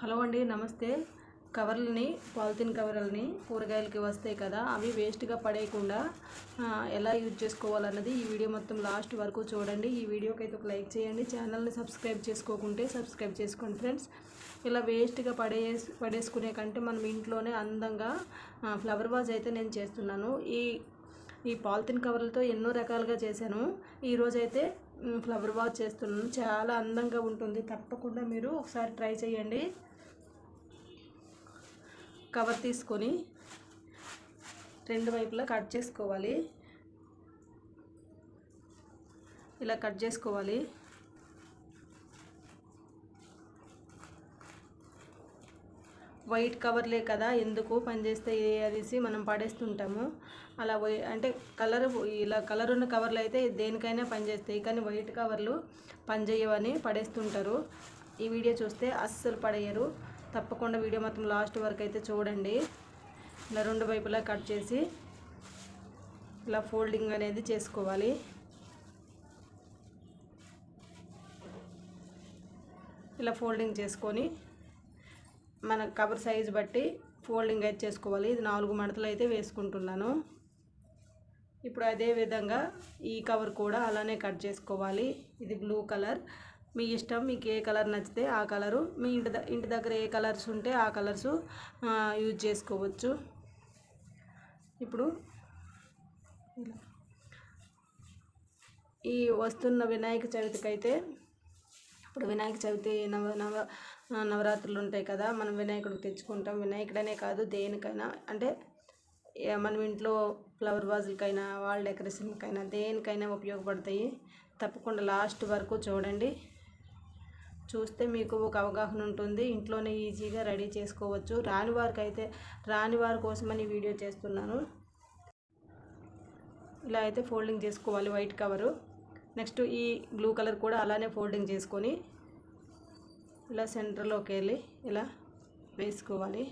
Hello అండి నమస్తే. కవర్లని polythene కవర్లని కూరగాయలకి వస్తాయి కదా అవి వేస్ట్గా పడేయకుండా ఎలా యూజ్ చేసుకోవాలన్నది ఈ వీడియో మొత్తం లాస్ట్ వరకు చూడండి. ఈ వీడియోకి అయితే ఒక లైక్ చేయండి. ఛానల్ని సబ్స్క్రైబ్ చేసుకోకుంటే సబ్స్క్రైబ్ చేసుకోండి ఫ్రెండ్స్ ఇలా వేస్ట్గా పడే పడేసుకునే కంటే మనం ఇంట్లోనే అందంగా ఫ్లవర్ వాజ్ అయితే నేను చేస్తున్నాను. ఈ ఈ పాలిథిన్ కవర్లతో ఎన్నో రకాలుగా చేశాను. ఈరోజు అయితే ఫ్లవర్ వాజ్ చేస్తున్నాను. చాలా అందంగా ఉంటుంది. తప్పకుండా మీరు ఒకసారి ట్రై చేయండి. కవర్ తీసుకొని రెండు వైపులా కట్ చేసుకోవాలి. ఇలా కట్ చేసుకోవాలి. వైట్ కవర్లే కదా ఎందుకు పనిచేస్తే అనేసి మనం పడేస్తుంటాము. అలా వై- అంటే కలర్ ఇలా కలర్ ఉన్న కవర్లు అయితే దేనికైనా పనిచేస్తాయి కానీ వైట్ కవర్లు పనిచేయవని పడేస్తుంటారు. ఈ వీడియో చూస్తే అస్సలు పడేయరు. తప్పకుండా వీడియో మొత్తం లాస్ట్ వరకు అయితే చూడండి. ఇలా రెండు వైపులా కట్ చేసి ఇలా ఫోల్డింగ్ అనేది చేసుకోవాలి. ఇలా ఫోల్డింగ్ చేసుకొని మన కవర్ సైజ్ బట్టి ఫోల్డింగ్ అయితే చేసుకోవాలి. ఇది నాలుగు మడతలు అయితే వేసుకుంటున్నాను. ఇప్పుడు అదే విధంగా ఈ కవర్ కూడా అలానే కట్ చేసుకోవాలి. ఇది బ్లూ కలర్. మీ ఇష్టం మీకు ఏ కలర్ నచ్చితే ఆ కలరు మీ ఇంటి ఇంటి దగ్గర ఏ కలర్స్ ఉంటే ఆ కలర్స్ యూజ్ చేసుకోవచ్చు. ఇప్పుడు ఈ వస్తున్న వినాయక చవితికి అయితే ఇప్పుడు వినాయక చవితి నవ నవ నవరాత్రులు ఉంటాయి కదా మనం వినాయకుడికి తెచ్చుకుంటాం. వినాయకుడనే కాదు దేనికైనా అంటే మనం ఇంట్లో ఫ్లవర్ వాజులకైనా వాల్ డెకరేషన్కైనా దేనికైనా ఉపయోగపడతాయి. తప్పకుండా లాస్ట్ వరకు చూడండి. చూస్తే మీకు ఒక అవగాహన ఉంటుంది. ఇంట్లోనే ఈజీగా రెడీ చేసుకోవచ్చు. రాని వారికి అయితే రాని వారి కోసమని వీడియో చేస్తున్నాను. ఇలా అయితే ఫోల్డింగ్ చేసుకోవాలి వైట్ కవరు. నెక్స్ట్ ఈ బ్లూ కలర్ కూడా అలానే ఫోల్డింగ్ చేసుకొని ఇలా సెంటర్లోకి వెళ్ళి ఇలా వేసుకోవాలి.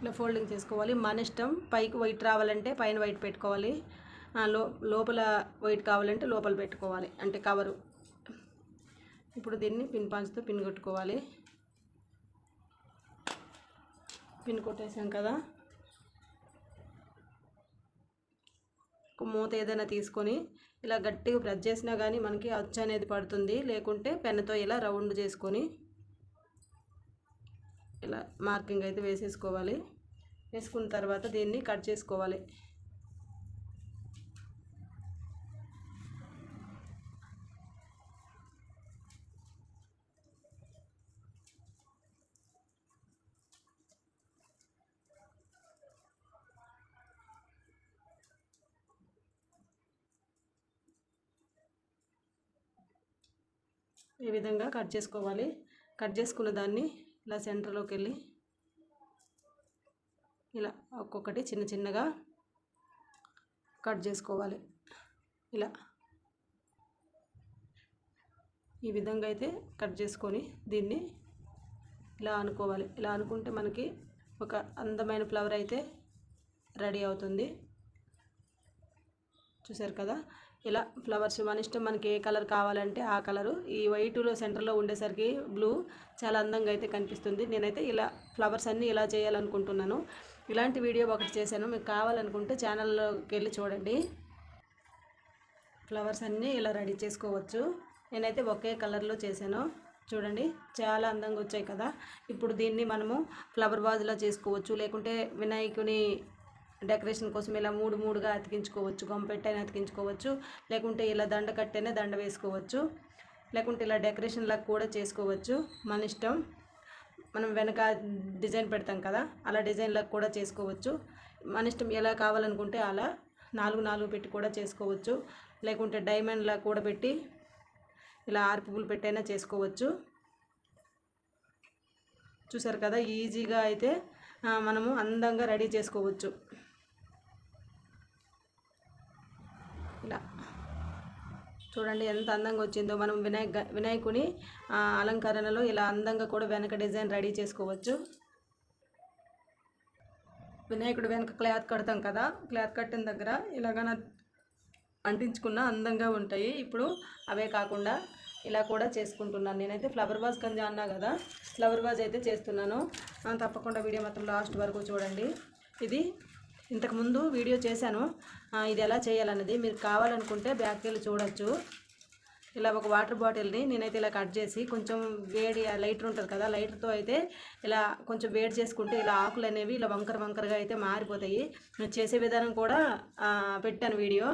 ఇలా ఫోల్డింగ్ చేసుకోవాలి. మన ఇష్టం పైకి వైట్ రావాలంటే పైన వైట్ పెట్టుకోవాలి. లో లోపల వైట్ కావాలంటే లోపల పెట్టుకోవాలి. అంటే కవరు ఇప్పుడు దీన్ని పిన్ పాంచ్తో పిన్ కొట్టుకోవాలి. పిన్ కొట్టేసాం కదా. ఒక మూత ఏదైనా తీసుకొని ఇలా గట్టిగా ప్రెస్ చేసినా కానీ మనకి అచ్చు అనేది పడుతుంది. లేకుంటే పెన్నుతో ఇలా రౌండ్ చేసుకొని ఇలా మార్కింగ్ అయితే వేసేసుకోవాలి. వేసుకున్న తర్వాత దీన్ని కట్ చేసుకోవాలి. ఈ విధంగా కట్ చేసుకోవాలి. కట్ చేసుకున్న దాన్ని ఇలా సెంటర్లోకి వెళ్ళి ఇలా ఒక్కొక్కటి చిన్న చిన్నగా కట్ చేసుకోవాలి. ఇలా ఈ విధంగా అయితే కట్ చేసుకొని దీన్ని ఇలా అనుకోవాలి. ఇలా అనుకుంటే మనకి ఒక అందమైన ఫ్లవర్ అయితే రెడీ అవుతుంది. చూసారు కదా? ఇలా ఫ్లవర్స్ మన ఇష్టం మనకి ఏ కలర్ కావాలంటే ఆ కలరు. ఈ వైట్లో సెంటర్లో ఉండేసరికి బ్లూ చాలా అందంగా అయితే కనిపిస్తుంది. నేనైతే ఇలా ఫ్లవర్స్ అన్నీ ఇలా చేయాలనుకుంటున్నాను. ఇలాంటి వీడియో ఒకటి చేశాను. మీకు కావాలనుకుంటే ఛానల్లోకి వెళ్ళి చూడండి. ఫ్లవర్స్ అన్నీ ఇలా రెడీ చేసుకోవచ్చు. నేనైతే ఒకే కలర్లో చేశాను. చూడండి చాలా అందంగా వచ్చాయి కదా. ఇప్పుడు దీన్ని మనము ఫ్లవర్ వాజ్లా చేసుకోవచ్చు. లేకుంటే వినాయకుని డెకరేషన్ కోసం ఇలా మూడు మూడుగా అతికించుకోవచ్చు గొంపెట్టైనా అతికించుకోవచ్చు లేకుంటే ఇలా దండ కట్టైనా దండ వేసుకోవచ్చు లేకుంటే ఇలా డెకరేషన్లా కూడా చేసుకోవచ్చు. మన ఇష్టం. మనం వెనక డిజైన్ పెడతాం కదా అలా డిజైన్లకు కూడా చేసుకోవచ్చు. మన ఇష్టం ఎలా కావాలనుకుంటే అలా నాలుగు నాలుగు పెట్టి కూడా చేసుకోవచ్చు. లేకుంటే డైమండ్లా కూడా పెట్టి ఇలా ఆరు పువ్వులు పెట్టైనా చేసుకోవచ్చు. చూసారు కదా ఈజీగా అయితే మనము అందంగా రెడీ చేసుకోవచ్చు ఇలా చూడండి ఎంత అందంగా వచ్చిందో. మనం వినాయక వినాయకుని అలంకరణలో ఇలా అందంగా కూడా వెనక డిజైన్ రెడీ చేసుకోవచ్చు. వినాయకుడు వెనక క్లాత్ కడతాం కదా క్లాత్ కట్టిన దగ్గర ఇలాగ అంటించుకున్న అందంగా ఉంటాయి. ఇప్పుడు అవే కాకుండా ఇలా కూడా చేసుకుంటున్నాను. నేనైతే ఫ్లవర్ వాజ్ కంజా అన్నా కదా ఫ్లవర్ వాజ్ అయితే చేస్తున్నాను. తప్పకుండా వీడియో మాత్రం లాస్ట్ వరకు చూడండి. ఇది ఇంతకుముందు వీడియో చేశాను. ఇది ఎలా చేయాలన్నది. మీరు కావాలనుకుంటే బ్యాక్కి వెళ్ళి చూడొచ్చు. ఇలా ఒక వాటర్ బాటిల్ని నేనైతే ఇలా కట్ చేసి కొంచెం వేడి లైటర్ ఉంటుంది కదా లైటర్తో అయితే ఇలా కొంచెం వేడి చేసుకుంటే ఇలా ఆకులు అనేవి ఇలా వంకర వంకరగా అయితే మారిపోతాయి. నేను చేసే విధానం కూడా పెట్టాను వీడియో.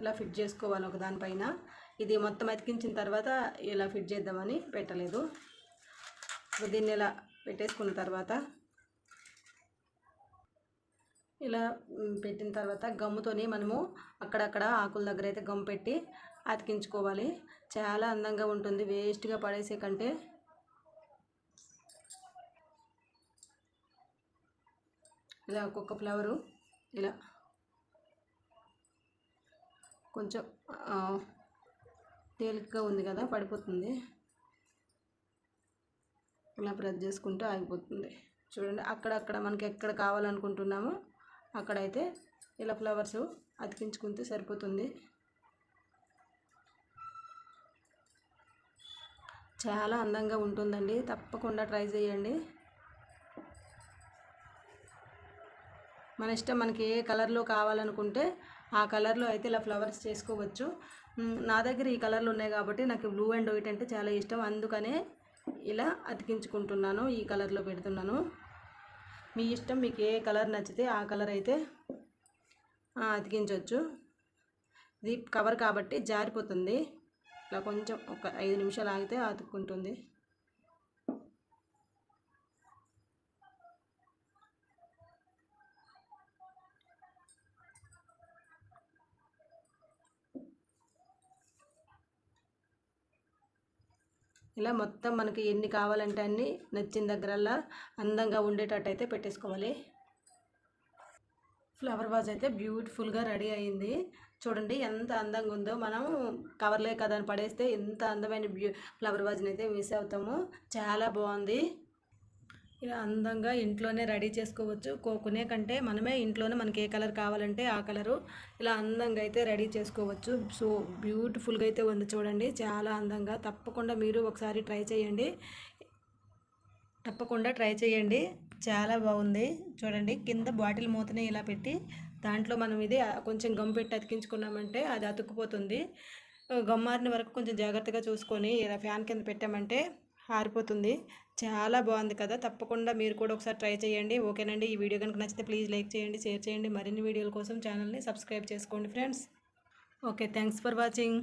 ఇలా ఫిట్ చేసుకోవాలి ఒక దానిపైన. ఇది మొత్తం అతికించిన తర్వాత ఇలా ఫిట్ చేద్దామని పెట్టలేదు. దీన్ని ఇలా పెట్టేసుకున్న తర్వాత ఇలా పెట్టిన తర్వాత గమ్ముతోని మనము అక్కడక్కడ ఆకుల దగ్గర అయితే గమ్ పెట్టి అతికించుకోవాలి. చాలా అందంగా ఉంటుంది. వేస్ట్గా పడేసే కంటే ఇలా ఒక్కొక్క ఫ్లవరు ఇలా కొంచెం తేలికగా ఉంది కదా పడిపోతుంది. ఇలా ప్రెస్ చేసుకుంటూ ఆగిపోతుంది. చూడండి అక్కడక్కడ మనకి ఎక్కడ కావాలనుకుంటున్నామో అక్కడైతే ఇలా ఫ్లవర్స్ అతికించుకుంటే సరిపోతుంది. చాలా అందంగా ఉంటుందండి. తప్పకుండా ట్రై చేయండి. మన ఇష్టం మనకి ఏ కలర్లో కావాలనుకుంటే ఆ కలర్లో అయితే ఇలా ఫ్లవర్స్ చేసుకోవచ్చు. నా దగ్గర ఈ కలర్లు ఉన్నాయి కాబట్టి నాకు బ్లూ అండ్ వైట్ అంటే చాలా ఇష్టం. అందుకనే ఇలా అతికించుకుంటున్నాను. ఈ కలర్లో పెడుతున్నాను. మీ ఇష్టం మీకు ఏ కలర్ నచ్చితే ఆ కలర్ అయితే అతికించవచ్చు ఇది కవర్ కాబట్టి జారిపోతుంది. ఇలా కొంచెం ఒక ఐదు నిమిషాలు ఆగితే అతుక్కుంటుంది. ఇలా మొత్తం మనకి ఎన్ని కావాలంటే అన్ని నచ్చిన దగ్గరల్లా అందంగా ఉండేటట్టు అయితే పెట్టేసుకోవాలి. ఫ్లవర్ వాజ్ అయితే బ్యూటిఫుల్గా రెడీ అయింది. చూడండి ఎంత అందంగా ఉందో. మనం కవర్లే కదా అని పడేస్తే ఎంత అందమైన బ్యూ ఫ్లవర్ వాజ్ని అయితే మిస్ అవుతాము. చాలా బాగుంది. ఇలా అందంగా ఇంట్లోనే రెడీ చేసుకోవచ్చు. కోకునే కంటే మనమే ఇంట్లోనే మనకి ఏ కలర్ కావాలంటే ఆ కలరు ఇలా అందంగా అయితే రెడీ చేసుకోవచ్చు. సో బ్యూటిఫుల్గా అయితే ఉంది చూడండి. చాలా అందంగా. తప్పకుండా మీరు ఒకసారి ట్రై చేయండి. తప్పకుండా ట్రై చేయండి. చాలా బాగుంది. చూడండి కింద బాటిల్ మూతని ఇలా పెట్టి దాంట్లో మనం ఇది కొంచెం గమ్ పెట్టి అతికించుకున్నామంటే అది అతుక్కుపోతుంది. గమ్మారిన వరకు కొంచెం జాగ్రత్తగా చూసుకొని ఇలా ఫ్యాన్ కింద పెట్టామంటే ఆరిపోతుంది చాలా బాగుంది కదా. తప్పకుండా మీరు కూడా ఒకసారి ట్రై చేయండి. ఓకేనండి. ఈ వీడియో కనుక నచ్చితే ప్లీజ్ లైక్ చేయండి షేర్ చేయండి. మరిన్ని వీడియోల కోసం ఛానల్ని సబ్స్క్రైబ్ చేసుకోండి friends. Okay. Thanks for watching.